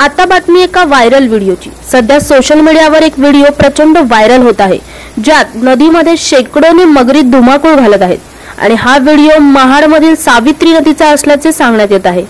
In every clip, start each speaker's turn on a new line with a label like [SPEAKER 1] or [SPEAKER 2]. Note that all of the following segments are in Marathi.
[SPEAKER 1] आता बातमी एका व्हायरल व्हिडिओची. सध्या सोशल मीडियावर एक व्हिडिओ प्रचंड व्हायरल होत आहे ज्यात नदीमध्ये शेकडोनी मगरी धुमाकूळ घालत आहेत. आणि हा व्हिडिओ महाडमधील सावित्री नदीचा असल्याचे सांगण्यात येत आहे.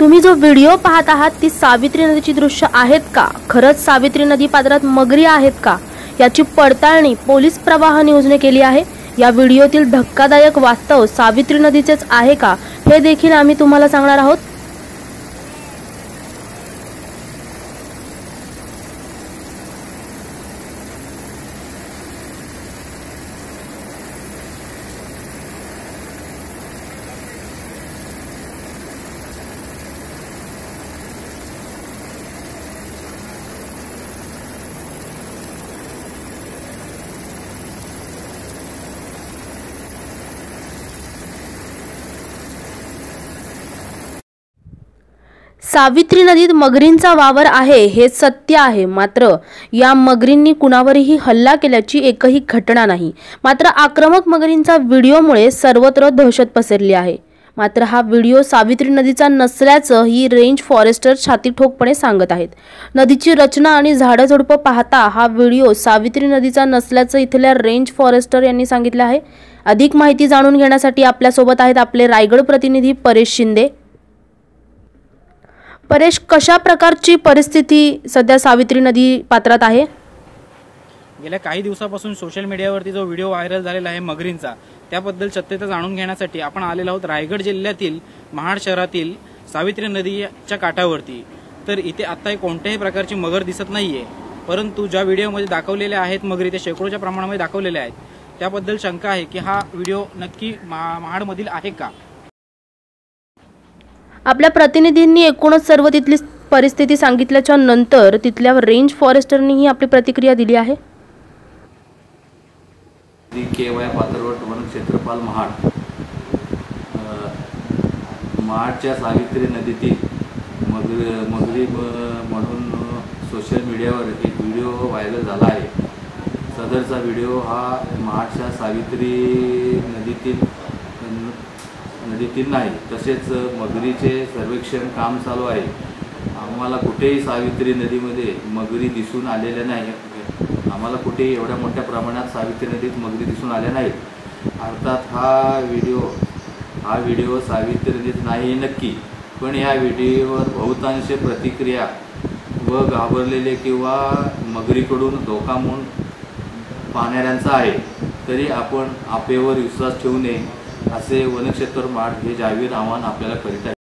[SPEAKER 1] तुम्ही जो व्हिडिओ पाहत आहात ती सावित्री नदीची दृश्य आहेत का? खरंच सावित्री नदी पात्रात मगरी आहेत का? याची पडताळणी पोलीस प्रवाह न्यूजने केली आहे. या व्हिडिओतील धक्कादायक वास्तव सावित्री नदीचेच आहे का? हे देखील आम्ही तुम्हाला सांगणार आहोत. सावित्री नदीत मगरींचा वावर आहे हे सत्य आहे. मात्र या मगरींनी कुणावरही हल्ला केल्याची एकही घटना नाही. मात्र आक्रमक मगरींचा व्हिडिओमुळे सर्वत्र दहशत पसरली आहे. मात्र हा व्हिडिओ सावित्री नदीचा नसल्याचं ही रेंज फॉरेस्टर छाती ठोकपणे सांगत आहेत. नदीची रचना आणि झाडं झुडपं पाहता हा व्हिडिओ सावित्री नदीचा नसल्याचं इथल्या रेंज फॉरेस्टर यांनी सांगितलं आहे. अधिक माहिती जाणून घेण्यासाठी आपल्यासोबत आहेत आपले रायगड प्रतिनिधी परेश शिंदे. परेश कशा प्रकारची परिस्थिती सध्या सावित्री नदी पात्रात आहे?
[SPEAKER 2] गेल्या काही दिवसापासून सोशल मीडियावरती जो व्हिडिओ व्हायरल झालेला आहे मगरींचा त्याबद्दल सत्यता जाणून घेण्यासाठी आपण आलेलो आहोत रायगड जिल्ह्यातील महाड शहरातील सावित्री नदीच्या काठावरती. तर इथे आत्ताही कोणत्याही प्रकारची मगर दिसत नाहीये परंतु ज्या व्हिडिओमध्ये दाखवलेल्या आहेत मगरी ते शेकडोच्या प्रमाणामध्ये दाखवलेल्या आहेत. त्याबद्दल शंका आहे की हा व्हिडिओ नक्की महाडमधील आहे का?
[SPEAKER 1] आपल्या प्रतिनिधींनी एकूणच सर्व तिथली परिस्थिती सांगितल्याच्या नंतर तिथल्या रेंज फॉरेस्टरनीही आपली प्रतिक्रिया दिली आहे?
[SPEAKER 3] के वाय पाथरवट वन क्षेत्रपाल महाड. महाडच्या सावित्री नदीतील मगर मगरी म्हणून सोशल मीडियावर एक व्हिडिओ व्हायरल झाला आहे. सदरचा व्हिडिओ हा महाडच्या सावित्री नदीतील नदीतील नाही तसेच मगरीचे सर्वेक्षण काम चालू आहे. आम्हाला कुठेही सावित्री नदीमध्ये मगरी दिसून आलेल्या नाही. आम्हाला कुठेही एवढ्या मोठ्या प्रमाणात सावित्री नदीत मगरी दिसून आल्या नाहीत. अर्थात हा व्हिडिओ हा व्हिडिओ सावित्री नदीत नाही नक्की. पण या व्हिडिओवर बहुतांश प्रतिक्रिया व घाबरलेले किंवा मगरीकडून धोका म्हणून पाहणाऱ्यांचा आहे. तरी आपण आपेवर विश्वास ठेवू नये. असे वनक्षेत्र माठ हे जाहीर आव्हान आपल्याला करीत आहे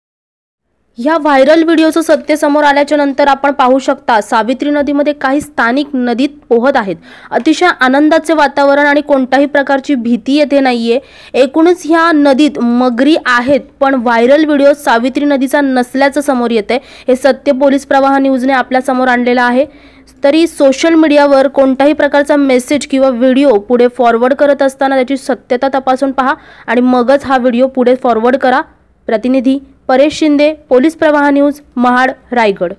[SPEAKER 1] ह्या व्हायरल व्हिडिओचं सत्य समोर आल्याच्यानंतर आपण पाहू शकता सावित्री नदीमध्ये काही स्थानिक नदीत पोहत आहेत. अतिशय आनंदाचे वातावरण आणि कोणत्याही प्रकारची भीती येथे नाहीये. एकूणच ह्या नदीत मगरी आहेत पण व्हायरल व्हिडिओ सावित्री नदीचा नसल्याचं समोर येते हे सत्य पोलीस प्रवाह न्यूजने आपल्यासमोर आणलेलं आहे. तरी सोशल मीडियावर कोणत्याही प्रकारचा मेसेज किंवा व्हिडिओ पुढे फॉरवर्ड करत असताना त्याची सत्यता तपासून पहा आणि मगच हा व्हिडिओ पुढे फॉरवर्ड करा. प्रतिनिधी परेश शिंदे पोलीस प्रवाह न्यूज महाड रायगड.